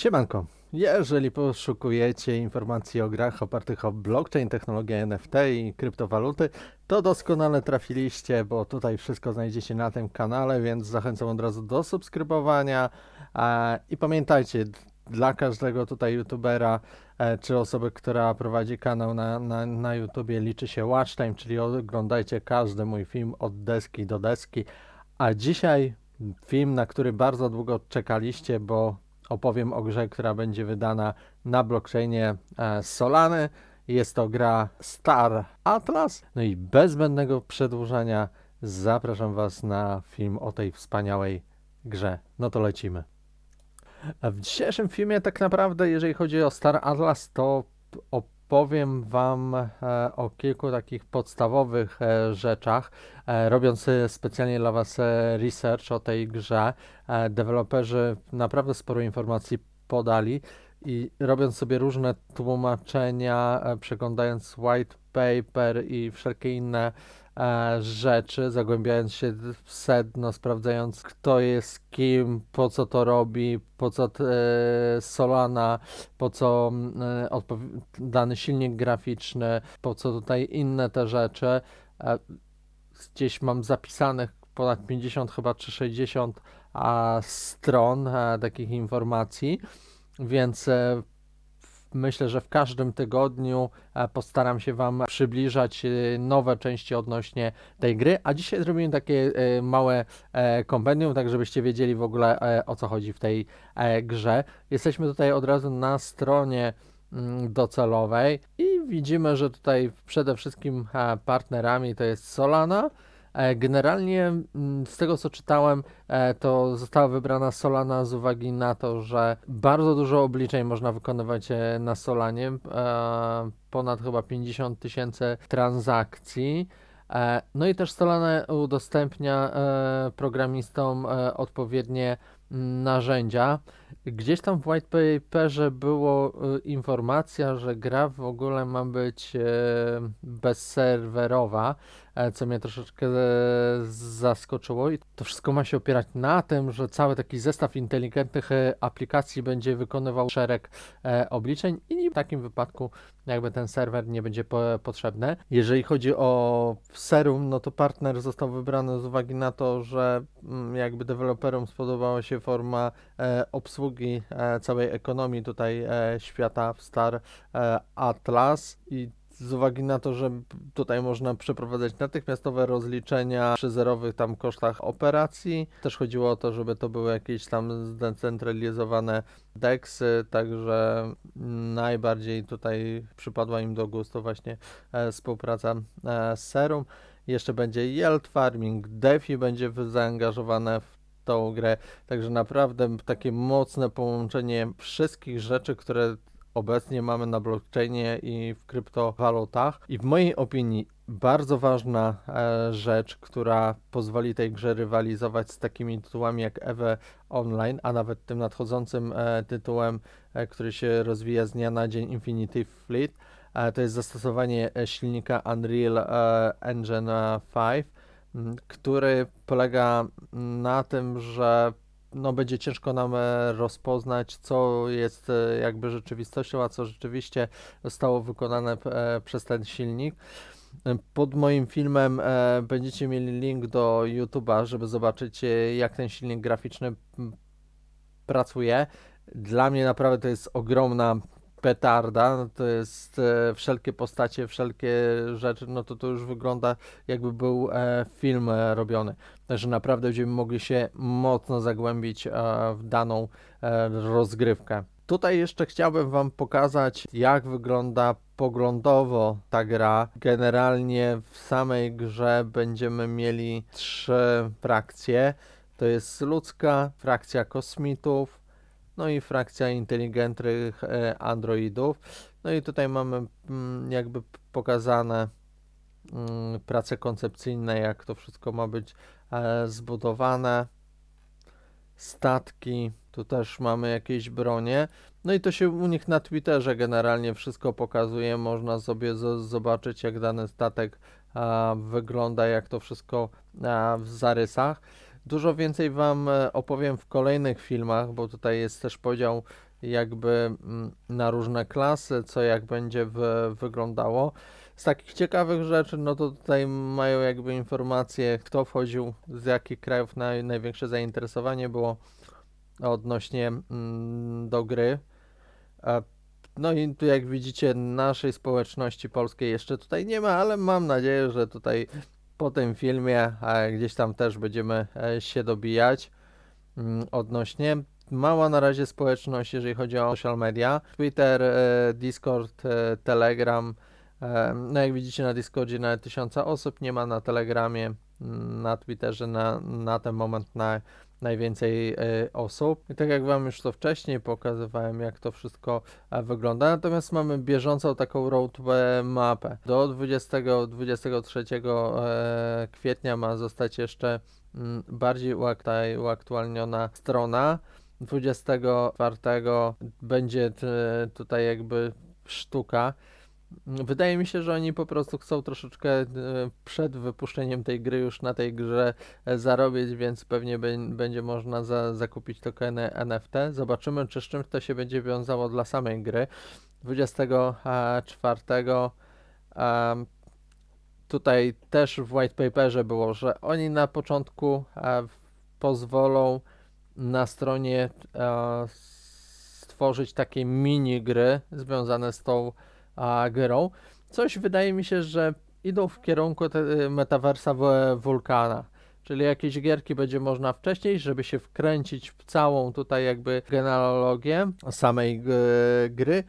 Siemanko, jeżeli poszukujecie informacji o grach opartych o blockchain, technologię NFT i kryptowaluty, to doskonale trafiliście, bo tutaj wszystko znajdziecie na tym kanale, więc zachęcam od razu do subskrybowania. I pamiętajcie, dla każdego tutaj youtubera e, czy osoby, która prowadzi kanał na, na, na YouTubie liczy się watch time, czyli oglądajcie każdy mój film od deski do deski. A dzisiaj film, na który bardzo długo czekaliście, bo opowiem o grze, która będzie wydana na blockchainie e, Solany. Jest to gra Star Atlas. No i bez zbędnego przedłużania zapraszam Was na film o tej wspaniałej grze. No to lecimy. W dzisiejszym filmie tak naprawdę, jeżeli chodzi o Star Atlas, to opowiem Wam e, o kilku takich podstawowych e, rzeczach. E, robiąc specjalnie dla Was research o tej grze, deweloperzy naprawdę sporo informacji podali i robiąc sobie różne tłumaczenia, przeglądając white paper i wszelkie inne rzeczy, zagłębiając się w sedno, sprawdzając kto jest kim, po co to robi, po co e, Solana, po co e, dany silnik graficzny, po co tutaj inne te rzeczy. E, gdzieś mam zapisanych ponad 50 chyba czy 60 a, stron e, takich informacji, więc e, myślę, że w każdym tygodniu e, postaram się Wam przybliżać e, nowe części odnośnie tej gry, a dzisiaj zrobimy takie e, małe kompendium, tak żebyście wiedzieli w ogóle o co chodzi w tej grze. Jesteśmy tutaj od razu na stronie mm, docelowej i widzimy, że tutaj przede wszystkim partnerami to jest Solana. E, Generalnie mm, z tego co czytałem, e, to została wybrana Solana z uwagi na to, że bardzo dużo obliczeń można wykonywać e, na Solanie, ponad chyba 50 tysięcy transakcji. No i też Solana udostępnia programistom odpowiednie mm, narzędzia. Gdzieś tam w white paperze było e, informacja, że gra w ogóle ma być e, bezserwerowa, e, co mnie troszeczkę e, zaskoczyło. I to wszystko ma się opierać na tym, że cały taki zestaw inteligentnych e, aplikacji będzie wykonywał szereg e, obliczeń i w takim wypadku jakby ten serwer nie będzie po, potrzebny. Jeżeli chodzi o Serum, no to partner został wybrany z uwagi na to, że mm, jakby deweloperom spodobała się forma e, obsługi e, całej ekonomii tutaj e, świata w Star e, Atlas i z uwagi na to, że tutaj można przeprowadzać natychmiastowe rozliczenia przy zerowych tam kosztach operacji. Też chodziło o to, żeby to były jakieś tam zdecentralizowane DEXy, także najbardziej tutaj przypadła im do gustu właśnie współpraca z Serum. Jeszcze będzie Yield Farming, DeFi będzie zaangażowane w tą grę, także naprawdę takie mocne połączenie wszystkich rzeczy, które obecnie mamy na blockchainie i w kryptowalutach. I w mojej opinii bardzo ważna e, rzecz, która pozwoli tej grze rywalizować z takimi tytułami jak EVE Online, a nawet tym nadchodzącym e, tytułem, e, który się rozwija z dnia na dzień Infinity Fleet, to jest zastosowanie silnika Unreal Engine e, 5, m, który polega na tym, że no, będzie ciężko nam e, rozpoznać, co jest e, jakby rzeczywistością, a co rzeczywiście zostało wykonane e, przez ten silnik. Pod moim filmem będziecie mieli link do YouTube'a, żeby zobaczyć, jak ten silnik graficzny pracuje. Dla mnie naprawdę to jest ogromna petarda. No To jest e, wszelkie postacie, wszelkie rzeczy, no to to już wygląda jakby był e, film e, robiony. Także naprawdę będziemy mogli się mocno zagłębić w daną rozgrywkę. Tutaj jeszcze chciałbym Wam pokazać, jak wygląda poglądowo ta gra. Generalnie w samej grze będziemy mieli trzy frakcje. To jest ludzka, frakcja kosmitów, no i frakcja inteligentnych e, androidów. No i tutaj mamy mm, jakby pokazane mm, prace koncepcyjne, jak to wszystko ma być e, zbudowane. Statki, tu też mamy jakieś bronie. No i to się u nich na Twitterze generalnie wszystko pokazuje. Można sobie zobaczyć, jak dany statek wygląda, jak to wszystko w zarysach. Dużo więcej Wam e, opowiem w kolejnych filmach, bo tutaj jest też podział jakby mm, na różne klasy, co jak będzie wy, wyglądało. Z takich ciekawych rzeczy, no to tutaj mają jakby informacje, kto wchodził, z jakich krajów naj, największe zainteresowanie było odnośnie mm, do gry. No i tu jak widzicie, naszej społeczności polskiej jeszcze tutaj nie ma, ale mam nadzieję, że tutaj po tym filmie gdzieś tam też będziemy e, się dobijać mm, odnośnie. Mała na razie społeczność, jeżeli chodzi o social media. Twitter, e, Discord, e, Telegram. No jak widzicie na Discordzie nawet tysiąca osób, nie ma na Telegramie, mm, na Twitterze na, na ten moment na najwięcej e, osób. I tak jak Wam już to wcześniej pokazywałem, jak to wszystko e, wygląda. Natomiast mamy bieżącą taką roadmapę. Do 20-23 e, kwietnia ma zostać jeszcze mm, bardziej uaktualniona strona. 24 będzie tutaj jakby sztuka. Wydaje mi się, że oni po prostu chcą troszeczkę e, przed wypuszczeniem tej gry już na tej grze e, zarobić, więc pewnie bę- będzie można za, zakupić tokeny NFT. Zobaczymy, czy z czym to się będzie wiązało dla samej gry. 24 em, tutaj też w white paperze było, że oni na początku e, pozwolą na stronie e, stworzyć takie mini gry związane z tą a, grą. Coś wydaje mi się, że idą w kierunku te, metaversa Wulkana. Czyli jakieś gierki będzie można wcześniej, żeby się wkręcić w całą tutaj jakby genealogię samej g- gry.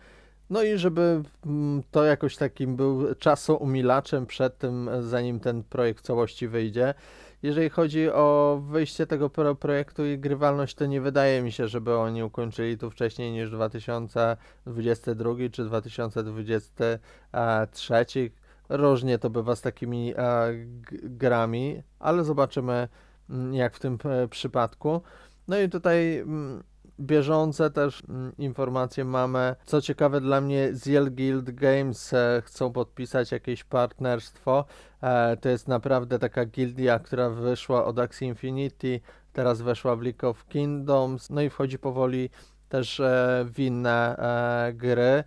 No i żeby mm, to jakoś takim był czasoumilaczem przed tym, zanim ten projekt całości wyjdzie. Jeżeli chodzi o wyjście tego pro projektu i grywalność, to nie wydaje mi się, żeby oni ukończyli tu wcześniej niż 2022 czy 2023. Różnie to bywa z takimi e, g- grami, ale zobaczymy mm, jak w tym e, przypadku. No i tutaj mm, bieżące też mm, informacje mamy. Co ciekawe dla mnie, Ziel Guild Games e, chcą podpisać jakieś partnerstwo. E, to jest naprawdę taka gildia, która wyszła od Axie Infinity, teraz weszła w League of Kingdoms, no i wchodzi powoli też e, w inne gry.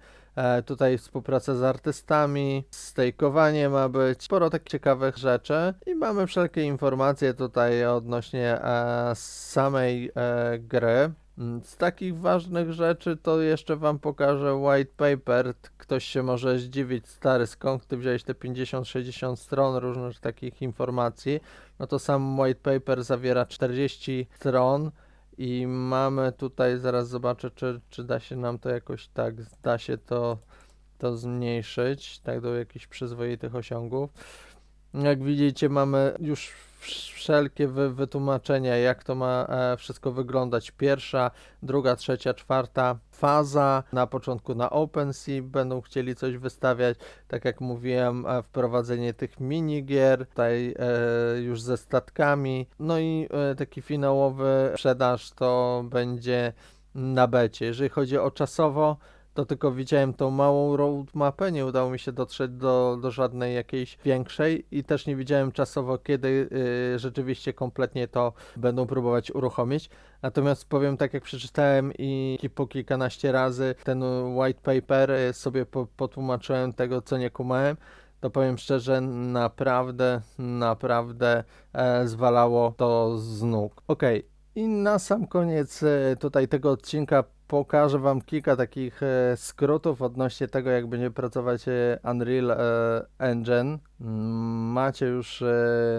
Tutaj współpraca z artystami, stejkowanie ma być, sporo takich ciekawych rzeczy i mamy wszelkie informacje tutaj odnośnie samej gry. Mm, Z takich ważnych rzeczy to jeszcze Wam pokażę white paper. Ktoś się może zdziwić, stary, skąd Ty wziąłeś te 50-60 stron różnych takich informacji. No to sam white paper zawiera 40 stron i mamy tutaj, zaraz zobaczę, czy, czy da się nam to jakoś tak, da się to, to zmniejszyć, tak do jakichś przyzwoitych osiągów. Jak widzicie, mamy już wszelkie wy, wytłumaczenia, jak to ma e, wszystko wyglądać. Pierwsza, druga, trzecia, czwarta faza. Na początku na OpenSea będą chcieli coś wystawiać. Tak jak mówiłem, e, wprowadzenie tych minigier, tutaj e, już ze statkami. No i taki finałowy sprzedaż to będzie na becie. Jeżeli chodzi o czasowo, to tylko widziałem tą małą roadmapę, nie udało mi się dotrzeć do, do żadnej jakiejś większej i też nie widziałem czasowo, kiedy y, rzeczywiście kompletnie to będą próbować uruchomić. Natomiast powiem tak, jak przeczytałem i po kilkanaście razy ten white paper y, sobie po, potłumaczyłem tego, co nie kumałem, to powiem szczerze, naprawdę, naprawdę e, zwalało to z nóg. Okej, i na sam koniec e, tutaj tego odcinka pokażę Wam kilka takich e, skrótów odnośnie tego, jak będzie pracować e, Unreal e, Engine. Mm, Macie już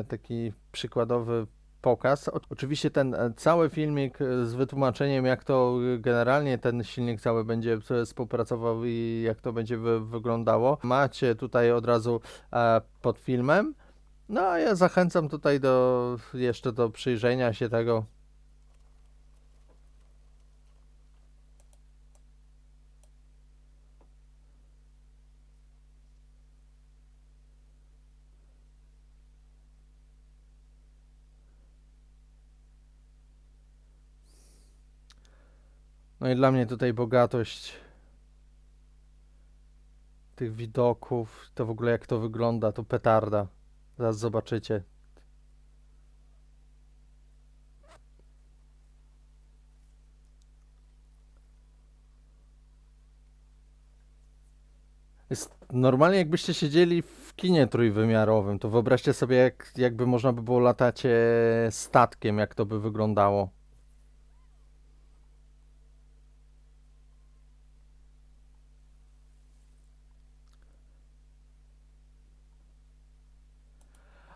taki przykładowy pokaz. Oczywiście ten cały filmik z wytłumaczeniem, jak to generalnie ten silnik cały będzie współpracował i jak to będzie wy, wyglądało. Macie tutaj od razu pod filmem. No a ja zachęcam tutaj do jeszcze do przyjrzenia się tego. No i dla mnie tutaj bogatość tych widoków, to w ogóle jak to wygląda, to petarda. Zaraz zobaczycie. Jest normalnie jakbyście siedzieli w kinie trójwymiarowym, to wyobraźcie sobie jak, jakby można by było latać statkiem, jak to by wyglądało.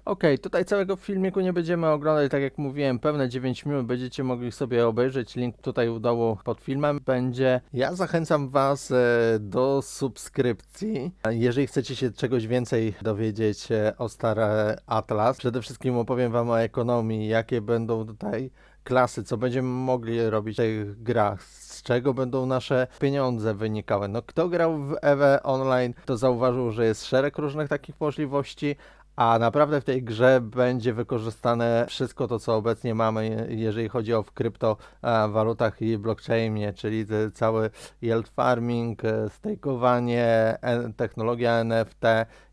Okej, tutaj całego filmiku nie będziemy oglądać, tak jak mówiłem, pewne 9 minut będziecie mogli sobie obejrzeć. Link tutaj u dołu pod filmem będzie. Ja zachęcam Was e, do subskrypcji. Jeżeli chcecie się czegoś więcej dowiedzieć e, o Star Atlas, przede wszystkim opowiem Wam o ekonomii, jakie będą tutaj klasy, co będziemy mogli robić w tych grach, z czego będą nasze pieniądze wynikały. No, kto grał w EVE Online, to zauważył, że jest szereg różnych takich możliwości, a naprawdę w tej grze będzie wykorzystane wszystko to, co obecnie mamy, jeżeli chodzi o w kryptowalutach i blockchainie, czyli cały yield farming, e, stakeowanie, e, technologia NFT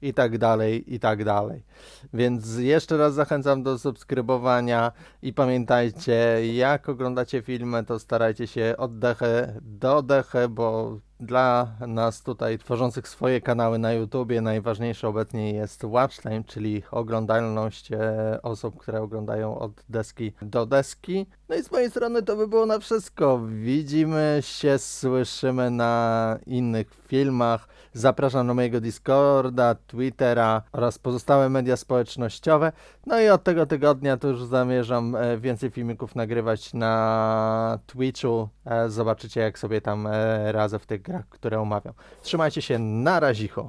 i tak dalej, i tak dalej. Więc jeszcze raz zachęcam do subskrybowania i pamiętajcie, jak oglądacie filmy, to starajcie się oddechy do dechy, bo dla nas tutaj tworzących swoje kanały na YouTubie najważniejsze obecnie jest watch time, czyli oglądalność e, osób, które oglądają od deski do deski. No i z mojej strony to by było na wszystko. Widzimy się, słyszymy na innych filmach. Zapraszam na mojego Discorda, Twittera oraz pozostałe media społecznościowe. No i od tego tygodnia to już zamierzam e, więcej filmików nagrywać na Twitchu. E, Zobaczycie jak sobie tam radzę w tych grach, które omawiam. Trzymajcie się, na razicho.